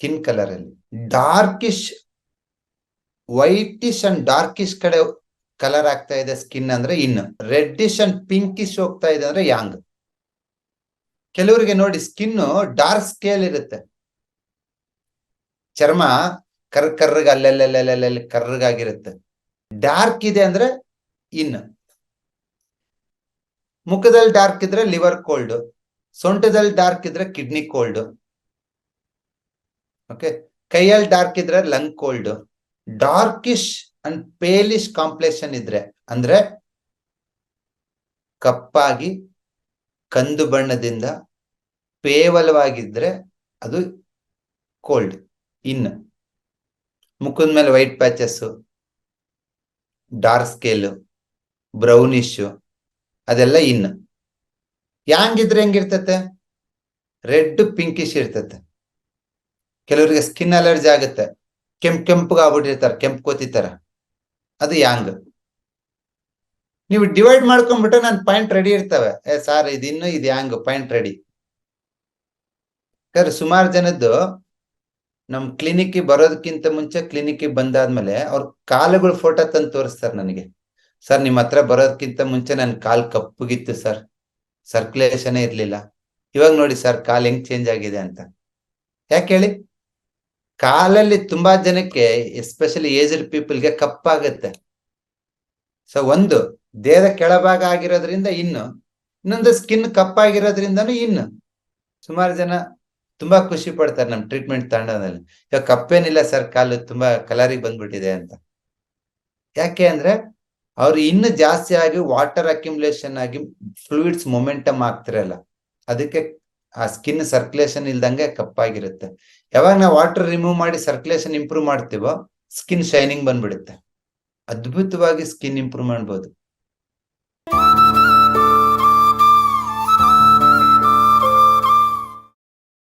Skin colour ಅಲ್ಲಿ. Darkish whitish and darkish ಕಡೆ colour ಆಗ್ತಾ ಇದೆ ಸ್ಕಿನ್ ಅಂದ್ರೆ ಇನ್ ರೆಡ್ಡಿಶ್ ಅಂಡ್ ಪಿಂಕಿಶ್ ಹೋಗ್ತಾ ಇದೆ ಅಂದ್ರೆ ಯಾಂಗ್ ಕೆಲವರಿಗೆ ನೋಡಿ ಸ್ಕಿನ್ ಡಾರ್ಕ್ ಸ್ಕೇಲ್ ಇರುತ್ತೆ. ಚರ್ಮ ಕರ್ ಕರ್ರಗ ಅಲ್ಲೆಲ್ಲೆಲ್ಲೆಲ್ಲೆಲ್ಲಿ ಕರ್ರಗಾಗಿರುತ್ತೆ. ಡಾರ್ಕ್ ಇದೆ ಅಂದ್ರೆ ಇನ್ ಮುಖದಲ್ಲಿ ಡಾರ್ಕ್ ಇದ್ರೆ ಲಿವರ್ ಕೋಲ್ಡ್ ಸೊಂಟದಲ್ಲಿ ಡಾರ್ಕ್ ಇದ್ರೆ ಕಿಡ್ನಿ ಕೋಲ್ಡ್ ಓಕೆ ಕೈಯಲ್ಲಿ ಡಾರ್ಕ್ ಇದ್ರೆ lung cold darkish and palish complexion ಇದ್ರೆ, ಅಂದ್ರೆ ಕಪ್ಪಾಗಿ, ಕಂದು ಬಣ್ಣದಿಂದ ಪೇವಲವಾಗಿದ್ರೆ ಅದು ಕೋಲ್ಡ್ ಇನ್ ಮುಖದ ಮೇಲೆ white patches dark scale brownish ಅದೆಲ್ಲ ಇನ್ ಯಾಂಗಿದ್ರೆ ಹೆಂಗಿರ್ತತೆ? ರೆಡ್ ಪಿಂಕಿಶ್ ಇರ್ತತೆ. ಕೆಲವರಿಗೆ ಸ್ಕಿನ್ ಅಲರ್ಜಿ ಆಗುತ್ತೆ. ಕೆಂಪು ಕೆಂಪಗೆ ಆಗ್ಬಿಟ್ಟಿರ್ತಾರೆ, ಕೆಂಪು ಕೋತಿತರ. ಅದು ಯಾಂಗ್ ನೀವು ಡಿವೈಡ್ ಮಾಡ್ಕೊಂಡ್ಬಿಟ್ರೆ ನನ್ನ ಪಾಯಿಂಟ್ ರೆಡಿ ಇರ್ತವೆ. ಏ ಸಾರ್ ಇದು ಇನ್ನು ಇದು ಯಾಂಗ್ ಪಾಯಿಂಟ್ ರೆಡಿ ಯಾಕಂದ್ರೆ ಸುಮಾರು ಜನದ್ದು ನಮ್ ಕ್ಲಿನಿಕ್ ಬರೋದಕ್ಕಿಂತ ಮುಂಚೆ ಕ್ಲಿನಿಕ್ ಬಂದಾದ್ಮೇಲೆ ಅವ್ರ ಕಾಲುಗಳ ಫೋಟೋ ತಂದು ತೋರಿಸ್ತಾರೆ ನನಗೆ. ಸರ್ ನಿಮ್ಮ ಹತ್ರ ಬರೋದಕ್ಕಿಂತ ಮುಂಚೆ ನನ್ನ ಕಾಲ್ ಕಪ್ಪಗಿತ್ತು ಸರ್ ಸರ್ಕ್ಯುಲೇಷನ್ ಇರಲಿಲ್ಲ. ಇವಾಗ ನೋಡಿ ಸರ್ ಕಾಲ್ ಹೆಂಗ್ ಚೇಂಜ್ ಆಗಿದೆ ಅಂತ. ಯಾಕೆ ಹೇಳಿ? ಕಾಲಲ್ಲಿ ತುಂಬಾ ಜನಕ್ಕೆ ಎಸ್ಪೆಷಲಿ ಏಜ್ಡ್ ಪೀಪಲ್ಗೆ ಕಪ್ಪಾಗುತ್ತೆ. ಸೊ ಒಂದು, ದೇಹದ ಕೆಳಭಾಗ ಆಗಿರೋದ್ರಿಂದ ಇನ್ನು, ಇನ್ನೊಂದು ಸ್ಕಿನ್ ಕಪ್ಪಾಗಿರೋದ್ರಿಂದನೂ ಇನ್ನು. ಸುಮಾರು ಜನ ತುಂಬಾ ಖುಷಿ ಪಡ್ತಾರೆ ನಮ್ಮ ಟ್ರೀಟ್ಮೆಂಟ್ ತಗೊಂಡಲ್ಲಿ ಇವಾಗ ಕಪ್ಪೇನಿಲ್ಲ ಸರ್, ಕಾಲು ತುಂಬಾ ಕಲರಿಗೆ ಬಂದ್ಬಿಟ್ಟಿದೆ ಅಂತ. ಯಾಕೆ ಅಂದ್ರೆ, ಅವ್ರು ಇನ್ನು ಜಾಸ್ತಿ ಆಗಿ ವಾಟರ್ ಅಕ್ಯುಮುಲೇಷನ್ ಆಗಿ ಫ್ಲೂಯಿಡ್ಸ್ ಮೊಮೆಂಟಮ್ ಆಗ್ತಿರಲ್ಲ. ಅದಕ್ಕೆ ಆ ಸ್ಕಿನ್ ಸರ್ಕ್ಯುಲೇಷನ್ ಇಲ್ದಂಗೆ ಕಪ್ಪಾಗಿರುತ್ತೆ. ಯಾವಾಗ ನಾವು ವಾಟರ್ ರಿಮೂವ್ ಮಾಡಿ ಸರ್ಕ್ಯುಲೇಷನ್ ಇಂಪ್ರೂವ್ ಮಾಡ್ತೀವೋ ಸ್ಕಿನ್ ಶೈನಿಂಗ್ ಬಂದ್ಬಿಡುತ್ತೆ. ಅದ್ಭುತವಾಗಿ ಸ್ಕಿನ್ ಇಂಪ್ರೂವ್ ಮಾಡ್ಬೋದು.